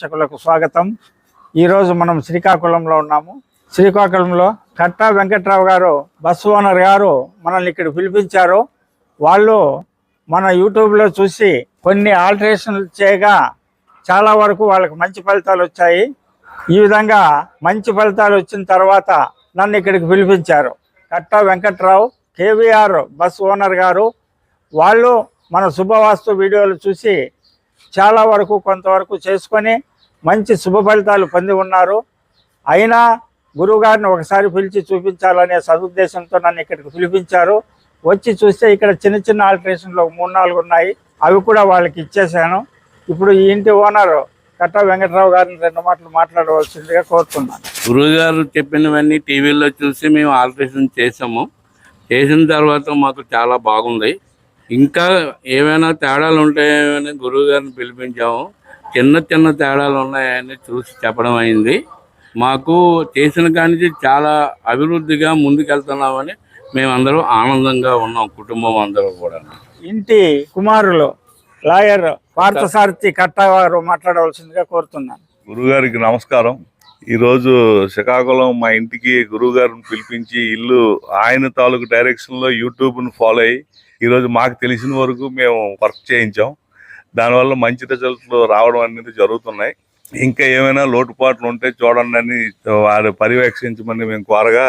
ప్రేక్షకులకు స్వాగతం. ఈరోజు మనం శ్రీకాకుళంలో ఉన్నాము. శ్రీకాకుళంలో కట్టా వెంకట్రావు గారు బస్ ఓనర్ గారు మనల్ని ఇక్కడ పిలిపించారు. వాళ్ళు మన యూట్యూబ్లో చూసి కొన్ని ఆల్టరేషన్లు చేయగా చాలా వరకు వాళ్ళకి మంచి ఫలితాలు వచ్చాయి. ఈ విధంగా మంచి ఫలితాలు వచ్చిన తర్వాత నన్ను ఇక్కడికి పిలిపించారు. Katta Venkatrao KVR bus owner గారు వాళ్ళు మన శుభవాస్తు వీడియోలు చూసి చాలా వరకు కొంతవరకు చేసుకొని మంచి శుభ ఫలితాలు పొంది ఉన్నారు. అయినా గురువుగారిని ఒకసారి పిలిచి చూపించాలనే సదుద్దేశంతో నన్ను ఇక్కడికి పిలిపించారు. వచ్చి చూస్తే ఇక్కడ చిన్న చిన్న ఆల్టరేషన్లు మూడు నాలుగు ఉన్నాయి. అవి కూడా వాళ్ళకి ఇచ్చేసాను ఇప్పుడు ఈ ఇంటి ఓనర్ కట్టా వెంకటరావు గారిని రెండు మాటలు మాట్లాడవలసిందిగా కోరుతున్నాను. గురువుగారు చెప్పినవన్నీ టీవీలో చూసి మేము ఆల్ట్రేషన్ చేసాము చేసిన తర్వాత మాకు చాలా బాగుంది. ఇంకా ఏమైనా తేడాలు ఉంటాయని గురువు గారిని పిలిపించాము. చిన్న చిన్న తేడాలు ఉన్నాయని చూసి చెప్పడం అయింది. మాకు చేసిన కానించి చాలా అభివృద్ధిగా ముందుకెళ్తున్నామని మేమందరం ఆనందంగా ఉన్నాం కుటుంబం అందరూ కూడా ఇంటి కుమారులు లాయర్ పార్థసారథి కట్టా గారు మాట్లాడవలసిందిగా కోరుతున్నాను. గురుగారికి నమస్కారం. ఈరోజు శ్రీకాకుళం మా ఇంటికి గురువుగారిని పిలిపించి ఇల్లు ఆయన తాలూకు డైరెక్షన్లో యూట్యూబ్ను ఫాలో అయ్యి ఈరోజు మాకు తెలిసిన వరకు మేము వర్క్ చేయించాం. దానివల్ల మంచి రిజల్ట్లు రావడం అనేది జరుగుతున్నాయి. ఇంకా ఏమైనా లోటుపాట్లు ఉంటే చూడండి అని వారు పర్యవేక్షించమని మేము కోరగా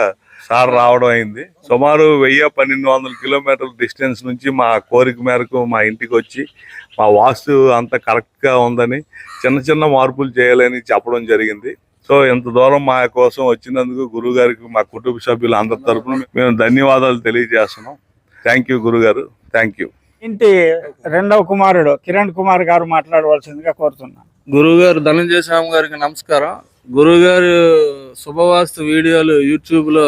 సార్ రావడం అయింది. సుమారు వెయ్యి పన్నెండు వందల కిలోమీటర్ల డిస్టెన్స్ నుంచి మా కోరిక మేరకు మా ఇంటికి వచ్చి మా వాస్తు అంత కరెక్ట్గా ఉందని చిన్న చిన్న మార్పులు చేయాలని చెప్పడం జరిగింది. సో ఇంత దూరం మా కోసం వచ్చినందుకు గురువు గారికి మా కుటుంబ సభ్యులు అందరి తరపున మేము ధన్యవాదాలు తెలియజేస్తున్నాం. థ్యాంక్ యూ గురుగారు. Thank you. ఇంటి రెండవ కుమారుడు కిరణ్ కుమార్ గారు మాట్లాడవలసిందిగా కోరుతున్నాను గురువుగారు ధనంజయ స్వామి గారికి నమస్కారం. గురువుగారు శుభవాస్తు వీడియోలు యూట్యూబ్లో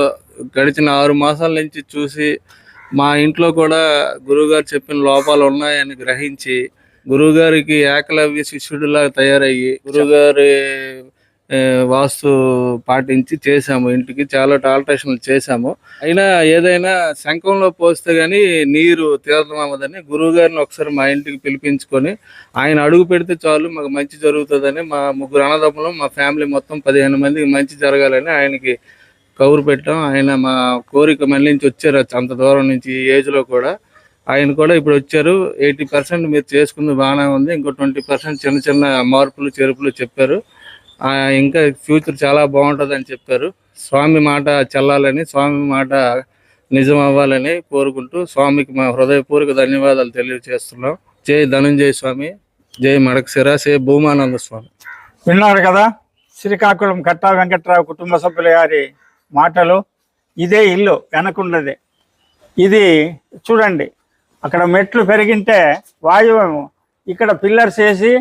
గడిచిన ఆరు మాసాల నుంచి చూసి మా ఇంట్లో కూడా గురువుగారు చెప్పిన లోపాలు ఉన్నాయని గ్రహించి గురువుగారికి ఏకలవ్య శిష్యుడిలా తయారయ్యి గురువుగారి వాస్తు పాటించి చేశాము. ఇంటికి చాలా ఆల్టరేషన్లు చేశాము. అయినా ఏదైనా శంఖంలో పోస్తే కానీ నీరు తీర్థం అవ్వదని గురువు గారిని ఒకసారి మా ఇంటికి పిలిపించుకొని ఆయన అడుగు పెడితే చాలు మాకు మంచి జరుగుతుందని మా ముగ్గురు అన్నదమ్ములు మా ఫ్యామిలీ మొత్తం పదిహేను మందికి మంచి జరగాలని ఆయనకి కౌరు పెట్టాం. ఆయన మా కోరిక మళ్ళీ వచ్చారు. అంత దూరం నుంచి ఈ ఏజ్లో కూడా ఆయన కూడా ఇప్పుడు వచ్చారు. ఎయిటీ పర్సెంట్ మీరు చేసుకుంది బాగానే ఉంది. ఇంకో ట్వంటీ పర్సెంట్ చిన్న చిన్న మార్పులు చేర్పులు చెప్పారు. ఇంకా ఫ్యూచర్ చాలా బాగుంటుంది అని చెప్పారు. స్వామి మాట చల్లాలని స్వామి మాట నిజం అవ్వాలని కోరుకుంటూ స్వామికి మా హృదయపూర్వక ధన్యవాదాలు తెలియజేస్తున్నాం. జై ధనంజయ స్వామి జై మడకశిర శ్రీ భూమానంద స్వామి. విన్నారు కదా? శ్రీకాకుళం కట్టా వెంకట్రావు కుటుంబ సభ్యుల గారి మాటలు. ఇదే ఇల్లు వెనకున్నది ఇది చూడండి అక్కడ మెట్లు పెరిగింటే వాయువేమో ఇక్కడ పిల్లర్స్ వేసి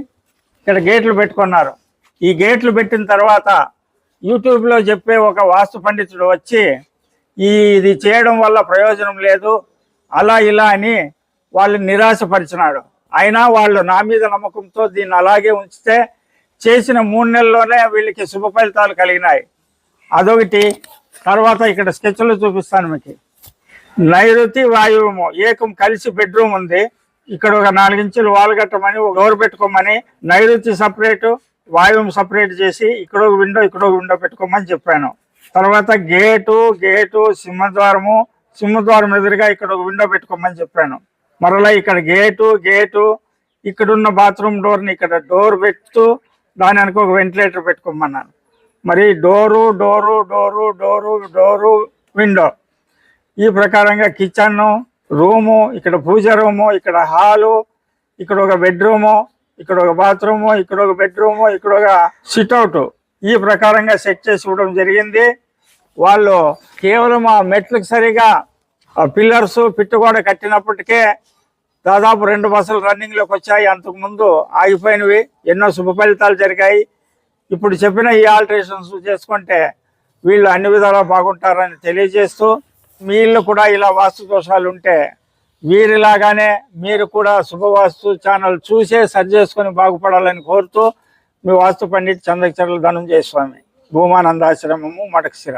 ఇక్కడ గేట్లు పెట్టుకున్నారు. ఈ గేట్లు పెట్టిన తర్వాత యూట్యూబ్లో చెప్పే ఒక వాస్తు పండితుడు వచ్చి ఈ ఇది చేయడం వల్ల ప్రయోజనం లేదు అలా ఇలా అని వాళ్ళు నిరాశపరిచినాడు. అయినా వాళ్ళు నా మీద నమ్మకంతో దీన్ని అలాగే ఉంచితే చేసిన మూడు నెలల్లోనే వీళ్ళకి శుభ ఫలితాలు కలిగినాయి. అదొకటి. తర్వాత ఇక్కడ స్కెచ్లు చూపిస్తాను మీకు. నైరుతి వాయువు ఏకం కలిసి బెడ్రూమ్ ఉంది. ఇక్కడ ఒక నాలుగించులు వాల్ కట్టమని ఒక గోరు పెట్టుకోమని నైరుతి సపరేటు. వాయువు సపరేట్ చేసి ఇక్కడ ఒక విండో ఇక్కడ ఒక విండో పెట్టుకోమని చెప్పాను. తర్వాత గేటు గేటు సింహద్వారము సింహద్వారం ఎదురుగా ఇక్కడ ఒక విండో పెట్టుకోమని చెప్పాను. మరలా ఇక్కడ గేటు గేటు ఇక్కడున్న బాత్రూమ్ డోర్ని ఇక్కడ డోర్ పెట్టు దాని వెనక ఒక వెంటిలేటర్ పెట్టుకోమన్నాను. మరి door door door door door window. ఈ ప్రకారంగా కిచెన్ రూము ఇక్కడ పూజ రూము ఇక్కడ హాలు ఇక్కడ ఒక బెడ్రూము ఇక్కడ ఒక బాత్రూము ఇక్కడ ఒక బెడ్రూము ఇక్కడ ఒక సిట్అవుట్. ఈ ప్రకారంగా సెట్ చేసి ఇవ్వడం జరిగింది. వాళ్ళు కేవలం ఆ మెట్లకు సరిగా ఆ పిల్లర్స్ పిట్టుగోడ కట్టినప్పటికే దాదాపు రెండు బస్సులు రన్నింగ్లోకి వచ్చాయి. అంతకుముందు ఆగిపోయినవి. ఎన్నో శుభ ఫలితాలు జరిగాయి. ఇప్పుడు చెప్పిన ఈ ఆల్టరేషన్స్ చేసుకుంటే వీళ్ళు అన్ని విధాలా బాగుంటారని తెలియజేస్తూ మీ ఇల్లు కూడా ఇలా వాస్తు దోషాలు ఉంటే వీరిలాగానే మీరు కూడా శుభవాస్తు ఛానల్ చూసే సరి చేసుకొని బాగుపడాలని కోరుతూ మీ వాస్తు పండిత్ చంద్రచర్ల ధనుంజయ స్వామి భూమానందాశ్రమము మటకశిర